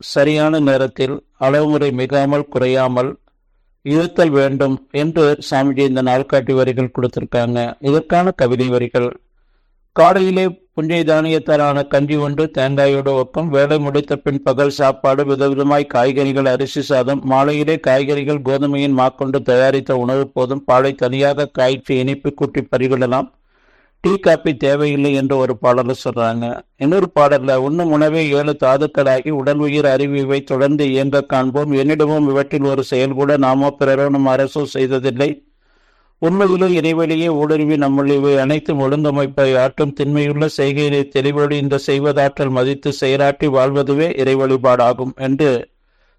சரியான நேரத்தில் அளவுமுறை மிகாமல் குறையாமல் இருத்தல் வேண்டும் என்று சாமிஜி இந்த நாள்காட்டி வரிகள் கொடுத்திருக்காங்க. இதற்கான கவிதை வரிகள். காலையிலே புஞ்சை தானியத்தாலான கஞ்சி ஒன்று தேங்காயோடு ஒப்பம் வேலை முடித்த பின் பகல் சாப்பாடு விதவிதமாய் காய்கறிகள் அரிசி சாதம் மாலையிலே காய்கறிகள் கோதுமையின் மாக்கொண்டு தயாரித்த உணவு போதும் பாலை தனியாக காய்ச்சி இனிப்பு கூட்டி பறிகொள்ளலாம். டீ காப்பி தேவையில்லை என்று ஒரு பாடலை சொல்றாங்க. இன்னொரு பாடல்ல உண்ணும் உணவே ஏழு தாதுக்களாகி உடல் உயிர் அறிவிவை தொடர்ந்து இயங்க காண்போம். என்னிடமும் இவற்றில் ஒரு செயல் கூட நாமோ பிறரோ நம் அரசோ செய்ததில்லை. உண்மையிலும் இறைவழியே ஊடுருவி நம்முள் இவை அனைத்தும் ஒழுங்கமைப்பை ஆற்றும் திண்மையுள்ள செய்கையை தெளிவழி இந்த செய்வதாற்றல் மதித்து செயலாற்றி வாழ்வதுவே இறை வழிபாடாகும் என்று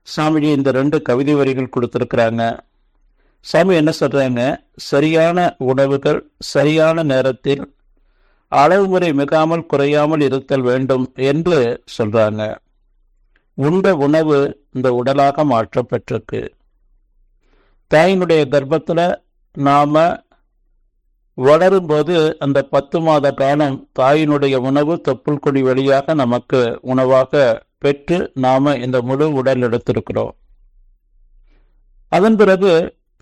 சாமிஜி இந்த ரெண்டு கவிதை வரிகள் கொடுத்திருக்கிறாங்க. சாமி என்ன சொல்றாங்க? சரியான உணவுகள் சரியான நேரத்தில் அளவு முறை மிகாமல் குறையாமல் இருத்தல் வேண்டும் என்று சொல்றாங்க. உண்ட உணவு இந்த உடலாக மாற்றப்பட்டிருக்கு. தாயினுடைய கர்ப்பத்தில் நாம் வளரும்போது அந்த பத்து மாத காலம் தாயினுடைய உணவு தொப்புள் கொடி வழியாக நமக்கு உணவாக பெற்று நாம் இந்த முழு உடல் எடுத்திருக்கிறோம். அதன் பிறகு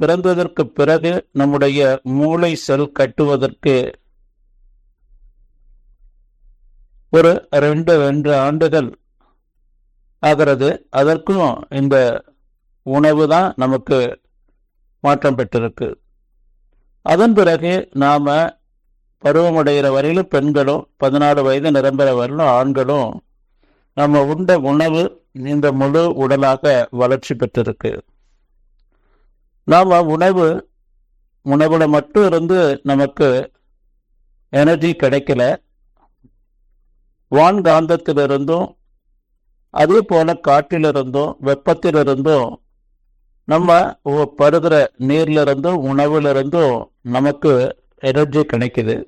பிறந்ததற்கு பிறகு நம்முடைய மூளை செல் கட்டுவதற்கு ஒரு ரெண்டு ரெண்டு ஆண்டுகள் ஆகிறது. அதற்கும் இந்த உணவு தான் நமக்கு மாற்றம் பெற்றிருக்கு. அதன் பிறகு நாம் பருவமடைகிற வரையிலும் பெண்களும் பதினாலு வயது நிரம்புற வரையிலும் ஆண்களும் நம்ம உண்ட உணவு இந்த முழு உடலாக வளர்ச்சி பெற்றிருக்கு. நாம் உணவு உணவில் மட்டும் இருந்து நமக்கு எனர்ஜி கிடைக்கல. வான்காந்தத்திலிருந்தும் அதே போல காற்றிலிருந்தும் வெப்பத்திலிருந்தும் நம்ம ஒ- பருகிற நீர்ல நமக்கு எனர்ஜி கிடைக்குது.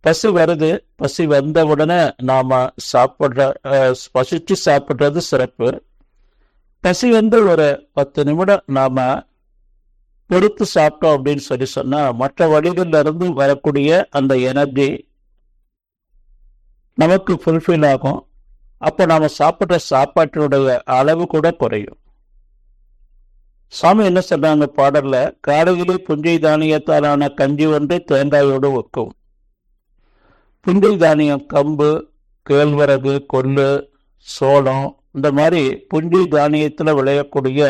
பசி வருது. பசி வந்த உடனே நாம் சாப்பிட்ற பசிச்சு சாப்பிட்றது சிறப்பு. பசி வந்து ஒரு பத்து நிமிடம் நாம் பொறுத்து சாப்பிட்டோம் அப்படின்னு சொல்லி சொன்னா மற்ற வழிகள்ல இருந்து வரக்கூடிய அந்த எனர்ஜி நமக்கு ஃபுல்ஃபில் ஆகும். அப்போ நாம சாப்பிட்ற சாப்பாட்டினுடைய அளவு கூட குறையும். சாமி என்ன சொல்றாங்க பாடல்ல? காலையிலே புஞ்சை தானியத்தாலான கஞ்சி ஒன்றை தேங்காயோடு ஒக்கும் புஞ்சை தானியம் கம்பு கேழ்வரகு கொள்ளு சோளம் இந்த மாதிரி புஞ்சை தானியத்தில் விளையக்கூடிய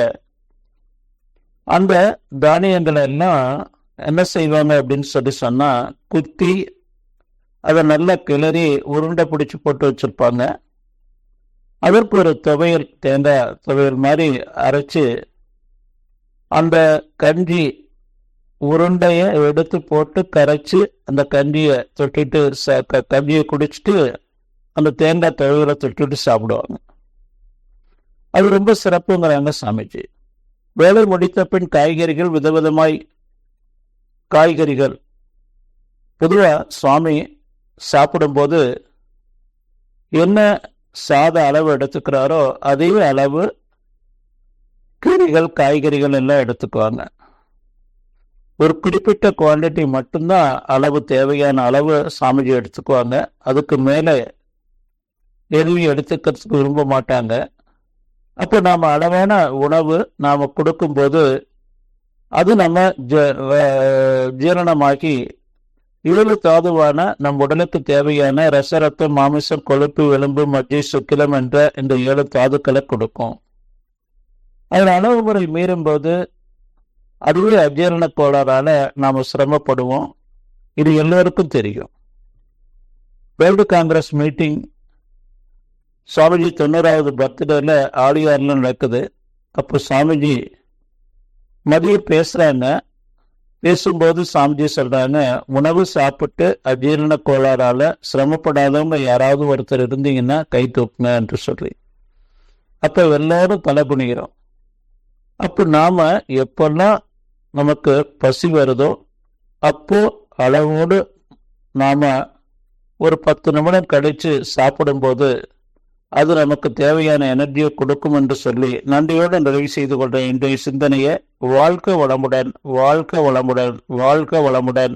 அந்த தானியங்களை எல்லாம் என்ன செய்வாங்க அப்படின்னு சொல்லி சொன்னால் குத்தி அதை நல்லா கிளறி உருண்டை பிடிச்சி போட்டு வச்சுருப்பாங்க. அதற்கு ஒரு துவையல் தேங்காய் துவையல் மாதிரி அரைச்சு அந்த கஞ்சி உருண்டையை எடுத்து போட்டு கரைச்சி அந்த கஞ்சியை தொட்டிட்டு ச- கஞ்சியை குடிச்சிட்டு அந்த தேங்காய் துவையலை தொட்டிட்டு சாப்பிடுவாங்க. அது ரொம்ப சிறப்புங்கிறாங்க சாமிஜி. வேலை முடித்த பின் காய்கறிகள் விதவிதமாய் காய்கறிகள். பொதுவாக சுவாமி சாப்பிடும்போது என்ன சாத அளவு எடுத்துக்கிறாரோ அதே அளவு கீரைகள் காய்கறிகள் எல்லாம் எடுத்துக்குவாங்க. ஒரு குறிப்பிட்ட குவாண்டிட்டி மட்டும்தான் அளவு தேவையான அளவு சாமிஜி எடுத்துக்குவாங்க. அதுக்கு மேலே எதுவும் எடுத்துக்கிறதுக்கு விரும்ப மாட்டாங்க. அப்போ நாம் அளவான உணவு நாம் கொடுக்கும்போது அது நம்ம ஜ- வே- ஜீரணமாகி இவ்வளவு தாதுவான நம் உடலுக்கு தேவையான ரச ரத்தம் மாமிசம் கொழுப்பு எலும்பு மற்றும் சுக்கிலம் என்ற இந்த ஏழு தாதுக்களை கொடுக்கும். அதில் அளவு முறை மீறும்போது அதுவே அஜீரண கோளாறால நாம் சிரமப்படுவோம். இது எல்லோருக்கும் தெரியும். வேர்ல்டு காங்கிரஸ் மீட்டிங் சுவாமிஜி தொண்ணூறாவது பர்த்டேல ஆலியார்ல நடக்குது. அப்போ சாமிஜி மதியம் பேசுகிறாங்க பேசும்போது சாமிஜி சொல்கிறாங்க உணவு சாப்பிட்டு அஜீரண கோளாறால் சிரமப்படாதவங்க யாராவது ஒருத்தர் இருந்தீங்கன்னா கை தூக்குங்க என்று சொல்லி. அப்போ எல்லாரும் தலை குனிகிறோம் அப்போ நாம் எப்பெல்லாம் நமக்கு பசி வருதோ அப்போ அளவோடு நாம் ஒரு பத்து நிமிடம் கழித்து சாப்பிடும்போது அது நமக்கு தேவையான எனர்ஜியை கொடுக்கும் என்று சொல்லி நன்றியோடு நிறைவு செய்து கொள்கிறேன். இன்றைய சிந்தனையை வாழ்க்கை வளமுடன் வாழ்க்கை வளமுடன் வாழ்க்கை வளமுடன்.